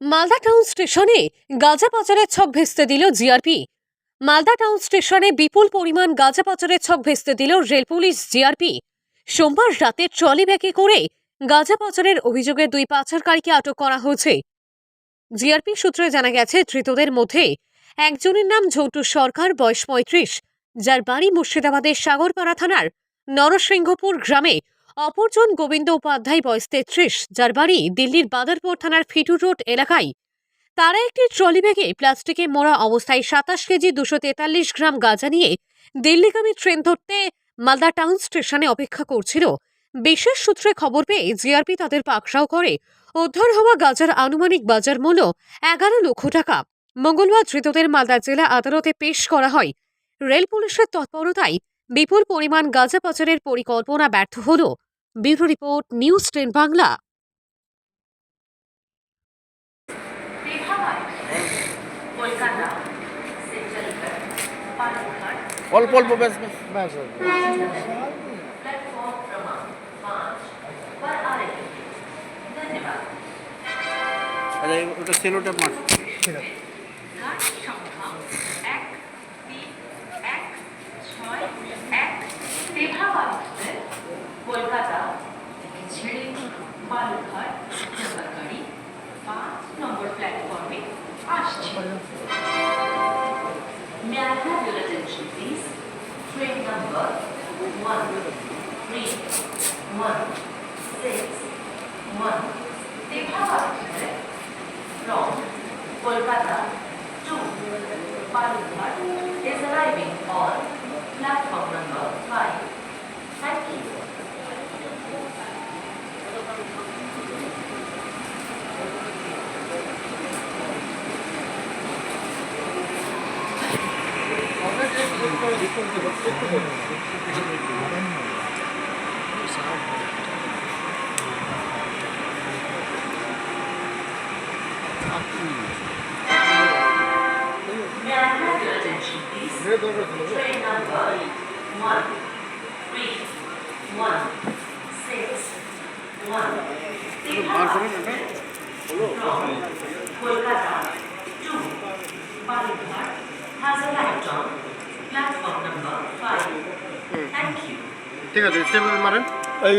Malda town স্টেশনে গাঁজা পাচারের ছক ভেস্তে দিল জিআরপি। মালদা টাউন স্টেশনে বিপুল পরিমাণ গাঁজা পাচারের ছক ভেস্তে দিল রেল পুলিশ জিআরপি। সোমবার রাতে ট্রলি ব্যাগে করে গাঁজা পাচারের অভিযোগে দুই পাচারকারীকে আটক করা হয়েছে। জিআরপি সূত্রে জানা গেছে, ধৃতদের মধ্যে একজনের নাম ঝৌটু সরকার, বয়স পঁয়ত্রিশ, যার বাড়ি মুর্শিদাবাদের সাগরপাড়া থানার নরসিংহপুর গ্রামে অপরজন গোবিন্দ উপাধ্যায় বয়স তেত্রিশ, যার বাড়ি দিল্লির বাদারপুর থানার ফিটুর রোড এলাকায়। তারা একটি ট্রলি ব্যাগে প্লাস্টিকে মোড়া অবস্থায় সাতাশ কেজি দুশো তেতাল্লিশ গ্রাম গাঁজা নিয়ে দিল্লিগামী ট্রেন ধরতে মালদা টাউন স্টেশনে অপেক্ষা করছিল। বিশেষ সূত্রে খবর পেয়ে জিআরপি তাদের পাকড়াও করে। উদ্ধার হওয়া গাজার আনুমানিক বাজার মূল্য এগারো লক্ষ টাকা। মঙ্গলবার ধৃতদের মালদা জেলা আদালতে পেশ করা হয়। রেল পুলিশের তৎপরতায় বিপুল পরিমাণ গাঁজা পাচারের পরিকল্পনা ব্যর্থ হল। Bureau report news ten Bangla. অল্প অল্প ছয় এক কলকাতা থেকে ছেড়ে বালুরঘাট যাবার গাড়ি পাঁচ নম্বর প্ল্যাটফর্মে আসছে May I have your attention, please? Train number one, three, one, six, one. Tephawat from Kolkata to Balughat Train number one, three, one, six, one. From Kolkata to Balibhar has arrived on platform number five. Thank you. ঠিক আছে step মারেন এই